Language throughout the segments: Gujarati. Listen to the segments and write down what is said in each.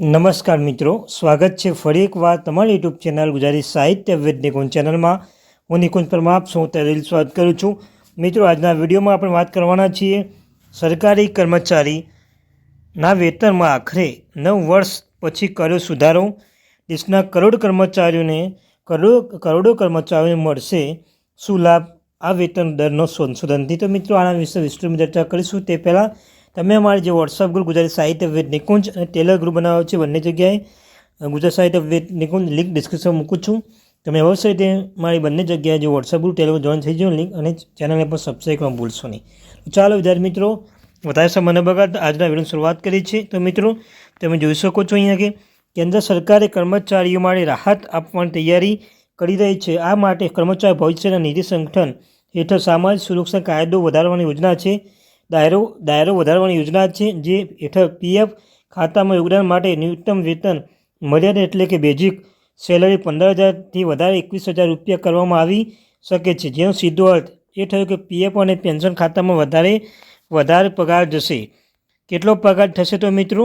નમસ્કાર મિત્રો, સ્વાગત છે ફરી એકવાર તમારી યુટ્યુબ ચેનલ ગુજરાતી સાહિત્ય વિદ નિકુંજ ચેનલમાં. હું નિકુંજ પરમાપ છું સૌ તરીલ સ્વાગત કરું છું. મિત્રો, આજના વિડીયોમાં આપણે વાત કરવાના છીએ સરકારી કર્મચારીના વેતનમાં આખરે નવ વર્ષ પછી કર્યો સુધારો દેશના કરોડ કર્મચારીઓને કરોડો કરોડો કર્મચારીઓને મળશે, શું લાભ? આ વેતન દરનો સંશોધનથી તો મિત્રો, આના વિશે વિસ્તૃત ચર્ચા કરીશું. તે પહેલાં તમે અમારે જે વોટ્સઅપ ગ્રુપ ગુજરાતી સાહિત્ય વિદ નિકુંજ અને ટેલર ગ્રુપ બનાવ્યો છે, બંને જગ્યાએ ગુજરાત સાહિત્ય વિદ નિકુંજ લિંક ડિસ્ક્રિપ્શન મૂકું છું. તમે અવશ્ય રીતે મારી બંને જગ્યાએ જે વોટ્સઅપ ગ્રુપ ટેલર જોઈન થઈ જાઓ લિંક અને ચેનલને પણ સબસ્ક્રાઈબ કરવા ભૂલશો નહીં. ચાલો વિદ્યાર્થી મિત્રો, વધારે સમય ન બગાડ આજના વિડીયોની શરૂઆત કરી છે તો મિત્રો, તમે જોઈ શકો છો અહીંયા કે કેન્દ્ર સરકારે કર્મચારીઓ માટે રાહત આપવાની તૈયારી કરી રહી છે. આ માટે કર્મચારી ભવિષ્યના નિધિ સંગઠન હેઠળ સામાજિક સુરક્ષા કાયદો વધારવાની યોજના છે. દાયરો દાયરો વધારવાની યોજના છે જે હેઠળ પીએફ ખાતામાં યોગદાન માટે ન્યૂનતમ વેતન મર્યાદા એટલે કે બેઝિક સેલરી પંદર હજારથી વધારે એકવીસ હજાર રૂપિયા કરવામાં આવી શકે છે. જેનો સીધો અર્થ એ થયો કે પીએફ અને પેન્શન ખાતામાં વધારે વધારે પગાર જશે. કેટલો પગાર થશે તો મિત્રો?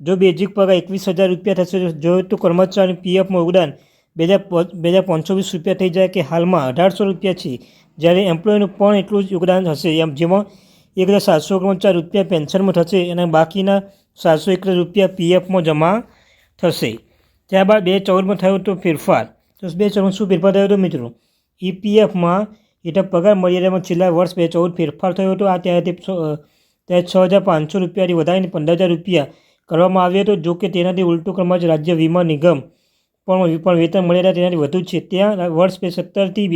જો બેઝિક પગાર એકવીસ હજાર રૂપિયા થશે, જો તો કર્મચારી પીએફમાં યોગદાન બે હજાર બે હજાર પાંચસો વીસ રૂપિયા થઈ જાય કે હાલમાં અઢારસો રૂપિયા છે. જ્યારે એમ્પ્લોયનું પણ એટલું જ યોગદાન હશે. એમ જેમાં એક હજાર સાતસો ઓગણચાર રૂપિયા પેન્શનમાં થશે અને બાકીના સાતસો એકવીસ રૂપિયા પીએફમાં જમા થશે. ત્યારબાદ બે ચૌદમાં થયો તો ફેરફાર. તો બે ચૌદમાં શું ફેરફાર થયો હતો મિત્રો? ઈપીએફમાં એટલા પગાર મર્યાદામાં છેલ્લા વર્ષ બે ચૌદ ફેરફાર થયો હતો. આ ત્યારે તે ત્યારે છ હજાર પાંચસો રૂપિયાથી વધારીને પંદર હજાર રૂપિયા કરવામાં આવ્યો હતો. જો કે તેનાથી ઉલટું જ રાજ્ય વીમા નિગમ પણ પણ વેતન મર્યાદા તેનાથી વધુ છે. ત્યાં વર્ષ બે સત્તરથી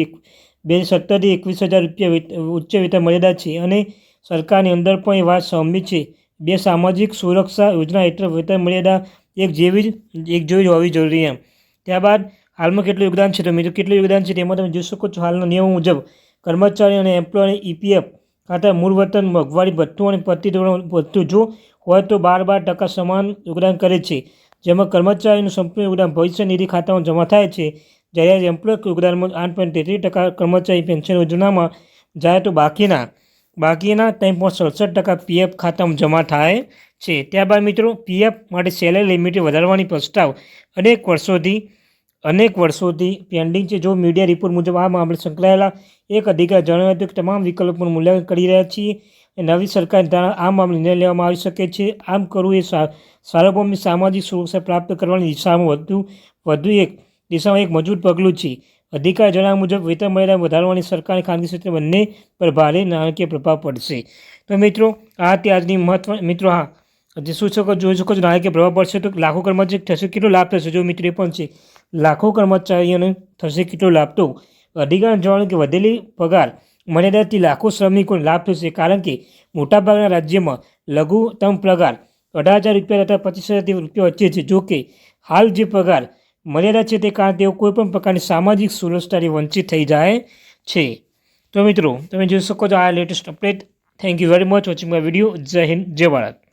બે સત્તરથી એકવીસ હજાર રૂપિયા ઉચ્ચ વેતન મર્યાદા છે અને સરકારની અંદર પણ એ વાત સહમત છે. બે સામાજિક સુરક્ષા યોજના હેઠળ વેતન મર્યાદા એક જેવી જ, એક જેવી જ હોવી જરૂરી એમ. ત્યારબાદ હાલમાં કેટલું યોગદાન છે તો મિત્રો, કેટલું યોગદાન છે તેમાં તમે જોઈ શકો છો હાલના નિયમો મુજબ કર્મચારી અને એમ્પ્લોયને ઈપીએફ ખાતા મૂળ વતન મોંઘવારી ભથ્થું અને પ્રતિધોરણ ભથ્થું જો હોય તો બાર બાર ટકા સમાન યોગદાન કરે છે. જેમાં કર્મચારીનું સંપૂર્ણ યોગદાન ભવિષ્ય નિધિ ખાતામાં જમા થાય છે. જ્યારે એમ્પ્લોય યોગદાનમાં આઠ પોઈન્ટ તેત્રીસ ટકા કર્મચારી પેન્શન યોજનામાં જાય તો બાકીના બાકીના ત્રણ પોઈન્ટ સડસઠ ટકા પીએફ ખાતામાં જમા થાય છે. ત્યારબાદ મિત્રો, પીએફ માટે સેલરી લિમિટ વધારવાની પ્રસ્તાવ અનેક વર્ષોથી અનેક વર્ષોથી પેન્ડિંગ છે. જો મીડિયા રિપોર્ટ મુજબ આ મામલે સંકળાયેલા એક અધિકારી જણાવ્યું હતું કે તમામ વિકલ્પોનું મૂલ્યાંકન કરી રહ્યા છીએ નવી સરકાર દ્વારા આ મામલે નિર્ણય લેવામાં આવી શકે છે. આમ કરવું એ સા- સાર્વભૌમિક સામાજિક સુરક્ષા પ્રાપ્ત કરવાની દિશામાં વધુ વધુ એક દિશામાં એક મજબૂત પગલું છે. અધિકારી જણાવ્યા મુજબ વેતન મર્યાદા વધારવાની સરકારી ખાનગી ક્ષેત્ર બંને પર ભારે નાણાકીય પ્રભાવ પડશે. તો મિત્રો, આ તે આજની મહત્વ, મિત્રો હા, જે શકો જોઈ શકો છો, નાણાકીય પ્રભાવ પડશે તો લાખો કર્મચારી થશે કેટલો લાભ થશે? જો મિત્રો એ પણ છે, લાખો કર્મચારીઓને થશે કેટલો લાભ? તો અધિકાર જણાવ્યું કે વધેલી પગાર મર્યાદાથી લાખો શ્રમિકોને લાભ થશે કારણ કે મોટાભાગના રાજ્યમાં લઘુત્તમ પગાર અઢાર હજાર રૂપિયા તથા પચીસ હજાર રૂપિયા વચ્ચે છે. જો કે હાલ જે પગાર મર્યાદા છે તે કારણે તેઓ કોઈપણ પ્રકારની સામાજિક સુરક્ષાથી વંચિત થઈ જાય છે. તો મિત્રો, તમે જોઈ શકો છો આ latest update thank you very much watching my video જય હિન્દ જય ભારત